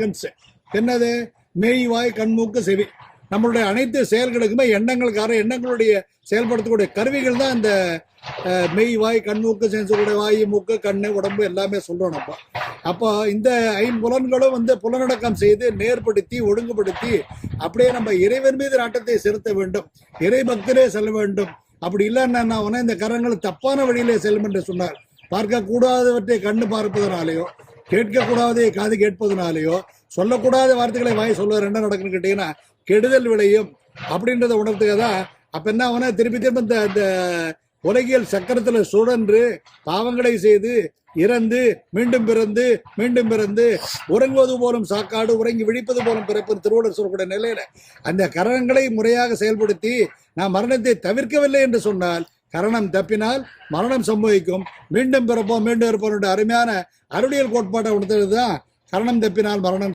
Organs என்னது? மெய் வாய் கண்மூக்கு செவி. நம்மளுடைய அனைத்து செயல்களுக்குமே எண்ணங்களுக்கார எண்ணங்களுடைய செயல்படுத்தக்கூடிய கருவிகள் தான் இந்த மெய் வாய் கண்மூக்கு சென்சருடைய வாய் மூக்கு கண்ணு உடம்பு எல்லாமே சொல்கிறோம் நம்ம. அப்போ இந்த ஐம்புலன்களும் வந்து புலனடக்கம் செய்து நேர்படுத்தி ஒழுங்குபடுத்தி அப்படியே நம்ம இறைவன் மீது நாட்டத்தை செலுத்த வேண்டும். இறை பக்தரே செல்ல வேண்டும். அப்படி இல்லைன்னா உடனே இந்த கரங்கள் தப்பான வழியிலே செல்லும் என்று சொன்னார். பார்க்க கூடாதவற்றை கண்ணு பார்ப்பதனாலேயோ கேட்கக்கூடாதே காது கேட்பதுனாலேயோ சொல்லக்கூடாத வார்த்தைகளை வாய் சொல்லுவார் என்ன நடக்குன்னு கேட்டீங்கன்னா கெடுதல் விளையும் அப்படின்றத உணர்த்துக்க தான். அப்ப என்ன ஆகுனா திருப்பி திரும்ப இந்த இந்த உலகியல் சக்கரத்துல சுழன்று பாவங்களை செய்து இறந்து மீண்டும் பிறந்து மீண்டும் பிறந்து உறங்குவது போலும் சாக்காடு உறங்கி விழிப்பது போலும் பிறப்பு திருவள்ளுவர் சொல்லக்கூடிய நிலையில அந்த கரணங்களை முறையாக செயல்படுத்தி நான் மரணத்தை தவிர்க்கவில்லை என்று சொன்னால் கரணம் தப்பினால் மரணம் சம்பவிக்கும். மீண்டும் பிறப்போம் மீண்டும் இருப்போம் அருமையான அருளியல் கோட்பாட்டை உணர்த்தது தான் கரணம் தப்பினால் மரணம்